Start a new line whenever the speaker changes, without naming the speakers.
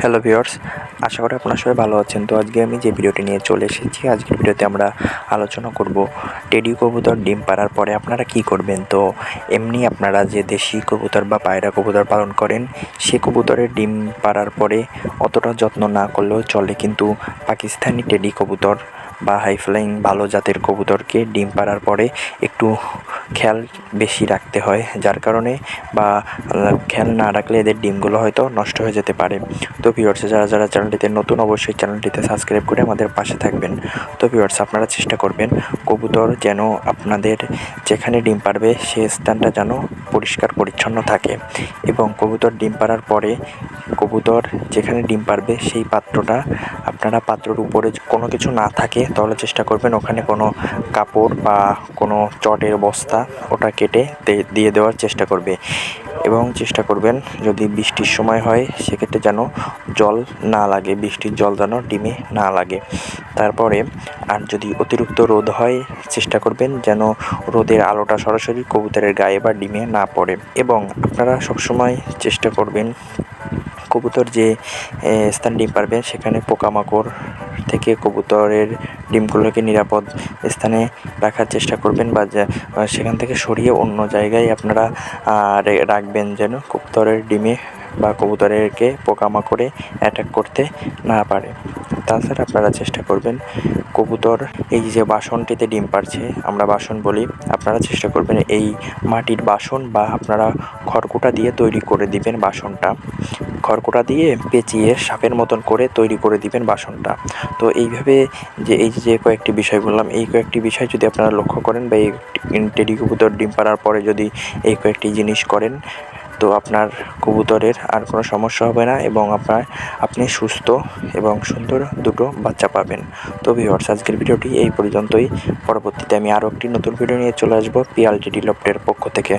Hello viewers আশা করি আপনারা সবাই ভালো আছেন। তো আজকে আমি যে ভিডিওটি নিয়ে চলে এসেছি, আজকের ভিডিওতে আমরা আলোচনা করব টেডি কবুতর ডিম পাড়ার পরে আপনারা কি করবেন? তো এমনি আপনারা যে দেশি কবুতর বা পায়রা কবুতর পালন করেন, সে কবুতরের ডিম পাড়ার পরে অতটা যত্ন না করলেও চলে। কিন্তু পাকিস্তানি টেডি কবুতর বা হাই ফ্লাইং ভালো জাতের কবুতরকে ডিম পাড়ার পরে একটু খেয়াল বেশি রাখতে হয়, যার কারণে বা খেয়াল না রাখলে এদের ডিমগুলো হয়তো নষ্ট হয়ে যেতে পারে। তো ভিউয়ার্স যারা যারা চ্যানেলটিতে নতুন, অবশ্যই চ্যানেলটিতে সাবস্ক্রাইব করে আমাদের পাশে থাকবেন। তো ভিউয়ার্স আপনারা চেষ্টা করবেন কবুতর যেন আপনাদের যেখানে ডিম পারবে সে স্থানটা যেন পরিষ্কার পরিচ্ছন্ন থাকে এবং কবুতর ডিম পাড়ার পরে কবুতর যেখানে ডিম পারবে সেই পাত্রটা আপনারা পাত্রর উপরে কোনো কিছু না থাকে তাহলে চেষ্টা করবেন ওখানে কোনো কাপড় বা কোনো চটের বস্তা ওটা কেটে দিয়ে দেওয়ার চেষ্টা করবে। এবং চেষ্টা করবেন যদি বৃষ্টির সময় হয় সেক্ষেত্রে যেন জল না লাগে, বৃষ্টির জল যেন ডিমে না লাগে। তারপরে আর যদি অতিরিক্ত রোদ হয়, চেষ্টা করবেন যেন রোদের আলোটা সরাসরি কবুতরের গায়ে বা ডিমে না পড়ে। এবং আপনারা সবসময় চেষ্টা করবেন কবুতর যে স্থান ডিম পারবে, সেখানে পোকামাকড় থেকে কবুতরের ডিমগুলোকে নিরাপদ স্থানে রাখার চেষ্টা করবেন বা সেখান থেকে সরিয়ে অন্য জায়গায় আপনারা রাখবেন যেন কবুতরের ডিমে বা কবুতরেরকে পোকামাকড়ে অ্যাটাক করতে না পারে। তাছাড়া আপনারা চেষ্টা করবেন কবুতর, এই যে বাসনটিতে ডিম পারছে আমরা বাসন বলি, আপনারা চেষ্টা করবেন এই মাটির বাসন বা আপনারা খড়কুটা দিয়ে তৈরি করে দিবেন বাসনটা। খড়কুটা দিয়ে পেঁচিয়ে সাপের মতন করে তৈরি করে দিবেন বাসনটা। তো এইভাবে যে, এই যে কয়েকটি বিষয় বললাম, এই কয়েকটি বিষয় যদি আপনারা লক্ষ্য করেন বা এই টেডি কবুতর ডিম পাড়ার পরে যদি এই কয়েকটি জিনিস করেন তো আপনার কবুতরের আর কোনো সমস্যা হবে না এবং আপনার, আপনি সুস্থ এবং সুন্দর দুটো বাচ্চা পাবেন। তো ভিওয়ার্স আজকের ভিডিওটি এই পর্যন্তই। পরবর্তীতে আমি আরও একটি নতুন ভিডিও নিয়ে চলে আসব পিয়াল টেডি লফটের পক্ষ থেকে।